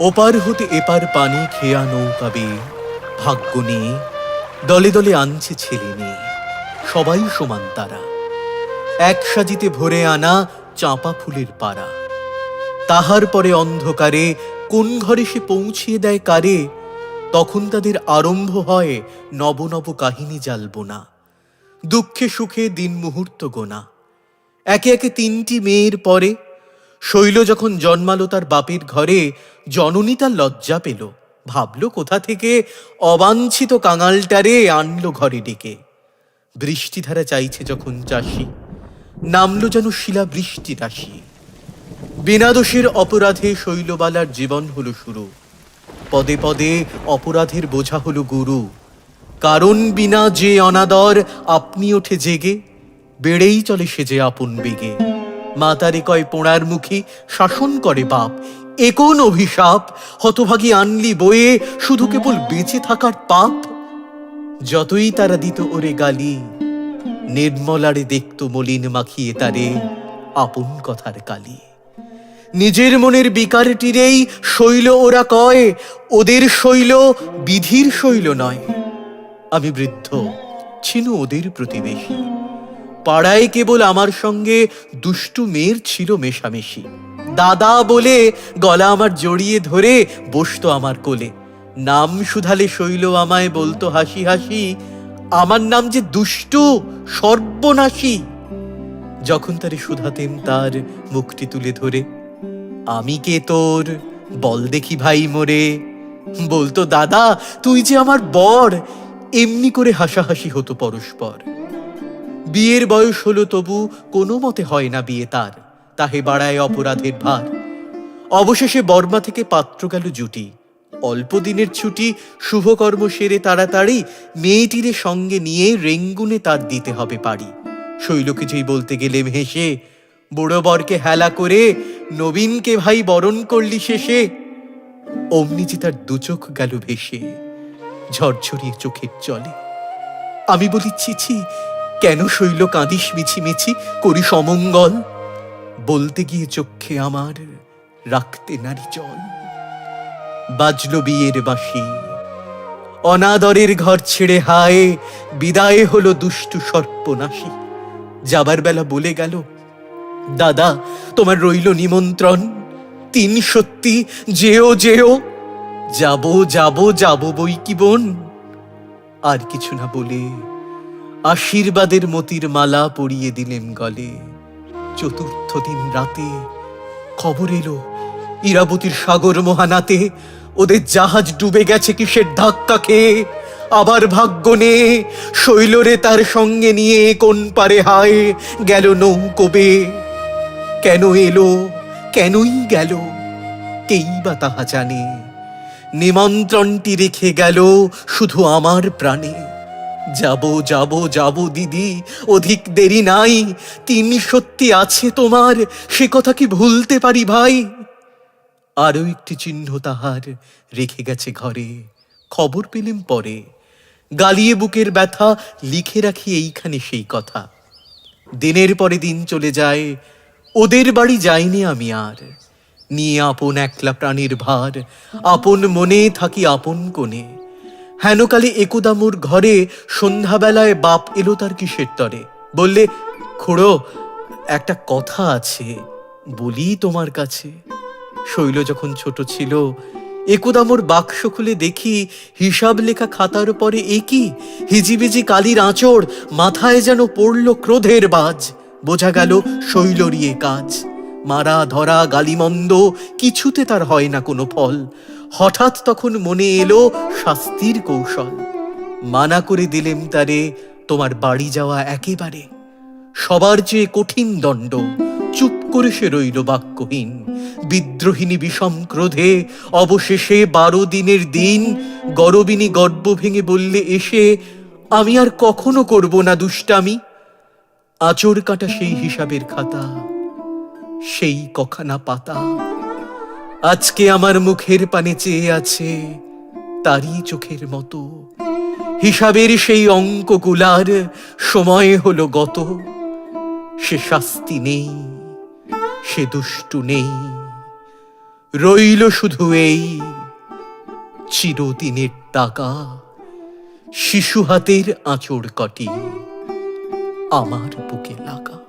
ওপার হতে এপার পানি খেয়া নৌকা ভাগ্য নিয়ে দলে দলে আনছে ছেলে মেয়ে, সবাই সমান তারা। এক সাজিতে ভরে আনা চাঁপা ফুলের পাড়া। তাহার পরে অন্ধকারে কোন ঘরে সে পৌঁছিয়ে দেয় কারে, তখন তাদের আরম্ভ হয় নব নব কাহিনী জালব না দুঃখে সুখে দিন মুহূর্ত গোনা। একে একে তিনটি মেয়ের পরে শৈল যখন জন্মালো তার বাপের ঘরে, জননী তার লজ্জা পেল। ভাবল কোথা থেকে অবাঞ্ছিত কাঙালটারে আনলো ঘরে ডেকে। বৃষ্টিধারা চাইছে যখন চাষি, নামলো যেন শিলা বৃষ্টি রাশি বিনা দোষের অপরাধে শৈলবালার জীবন হলো শুরু। পদে পদে অপরাধের বোঝা হলো গুরু। কারণ বিনা যে অনাদর আপনি ওঠে জেগে, বেড়েই চলে সে যে আপন বেগে। মাতারে কয় পোড়ার মুখী শাসন করে বাপ এ কোন অভিশাপ? হতভাগী আনলি বয়ে শুধু কেবল বেঁচে থাকার পাপ? যতই তারা দিত ওরে গালি, নির্মলারে দেখত মলিন মাখিয়ে তারে আপন কথার কালি। নিজের মনের বিকারটিরেই শৈল ওরা কয়, ওদের শৈল বিধির শৈল নয়। আমি বৃদ্ধ ছিল ওদের প্রতিবেশী। পাড়ায় কেবল আমার সঙ্গে দুষ্টু মেয়ের ছিল মেশামেশি। দাদা বলে গলা আমার জড়িয়ে ধরে বসতো আমার কোলে। নাম শুধালে শৈল আমায় বলতো হাসি হাসি, আমার নাম যে দুষ্টু সর্বনাশী। যখন তারে শুধাতেন তার মুখটি তুলে ধরে, আমি কে তোর? বল দেখি ভাই মোরে। বলতো, দাদা, তুই যে আমার বর। এমনি করে হাসাহাসি হতো পরস্পর। বিয়ের বয়স হলো তবু কোনো মতে হয় না বিয়ে তার। তাহে বাড়ায় অপরাধের ভার। অবশেষে বর্মা থেকে পাত্র গেল জুটি। অল্প দিনের ছুটি শুভকর্ম সেরে তাড়াতাড়ি মেয়েটিরে সঙ্গে নিয়ে রেঙ্গুনে তার দিতে হবে পারি শৈলকে যেই বলতে গেলেম হেসে বুড়ো বরকে হেলা করে নবীনকে ভাই বরণ করলি শেষে। অমনি যে তার দুচোখ গেল ভেসে ঝরঝরিয়ে চোখের জলে। আমি বলি চিছি কেন শৈল কাঁদিস মিছি মিছি করি সমঙ্গল? বলতে গিয়ে চক্ষে আমার রাখতে নারী জল বাজলো বিয়ের বাসি অনাদরের ঘর ছেড়ে হায়, বিদায় হলো দুষ্টু সর্পনাশী। যাবার বেলা বলে গেল, দাদা, তোমার রইল নিমন্ত্রণ। তিন সত্যি, যেও যেও। যাব যাব যাব বই কি বোন? আর কিছু না বলে আশীর্বাদের মতির মালা পরিয়ে দিলেন গলে। চতুর্থ দিন রাতে খবর এলো, ইরাবতীর সাগর মহানাতে, ওদের জাহাজ ডুবে গেছে কিসের ধাক্কা খেয়ে আবার ভাগ্য নে, শৈলরে তার সঙ্গে নিয়ে কোন পারে হায় গেল নৌকবে কেন এলো, কেনই গেল, কেই বা তাহা জানে? নিমন্ত্রণটি রেখে গেল শুধু আমার প্রাণে। যাব যাব যাব দিদি, অধিক দেরি নাই। তিনি সত্যি আছে তোমার, সে কথা কি ভুলতে পারি ভাই? আরও একটি চিহ্ন তাহার রেখে গেছে ঘরে। খবর পেলেম পরে। গালিয়ে বুকের ব্যথা, লিখে রাখি এইখানে সেই কথা। দিনের পরে দিন চলে যায়, ওদের বাড়ি যাইনি আমি আর। নিয়ে আপন একলা প্রাণীর ভার, আপন মনে থাকি আপন কোণে। হেনকালে একদামুর ঘরে সন্ধ্যাবেলায় বাপ এলো তার কিসের তরে। বললে, খুড়ো, একটা কথা আছে, বলি তোমার কাছে। শৈল যখন ছোট ছিল, একদামোর বাক্স খুলে দেখি হিসাব লেখা খাতার পরে একই হিজিবিজি কালির আঁচড়, মাথায় যেন পড়ল ক্রোধের বাজ। বোঝা গেল শৈলরিয়ে কাজ। মারা ধরা গালিমন্দ কিছুতে তার হয় না কোনো ফল। হঠাৎ তখন মনে এলো শাস্তির কৌশল। মানা করে দিলেম তারে, তোমার বাড়ি যাওয়া একেবারে সবার চেয়ে কঠিন দণ্ড। চুপ করে সে রইল বাক্যহীন। বিদ্রোহিনী বিষম ক্রোধে অবশেষে বারো দিনের দিন গরবিনী গর্ব ভেঙে বললে এসে, আমি আর কখনো করব না দুষ্টামি। আচর কাটা সেই হিসাবের খাতা, সেই কখানা পাতা। আজকে আমার মুখের পানে চেয়ে আছে তারই চোখের মতো। হিসাবের সেই অঙ্কগুলার সময় হলো গত। সে শাস্তি নেই, সে দুষ্টু নেই। রইল শুধু এই চিরদিনের টাকা, শিশু হাতের আঁচড় কটি আমার বুকে লাগা।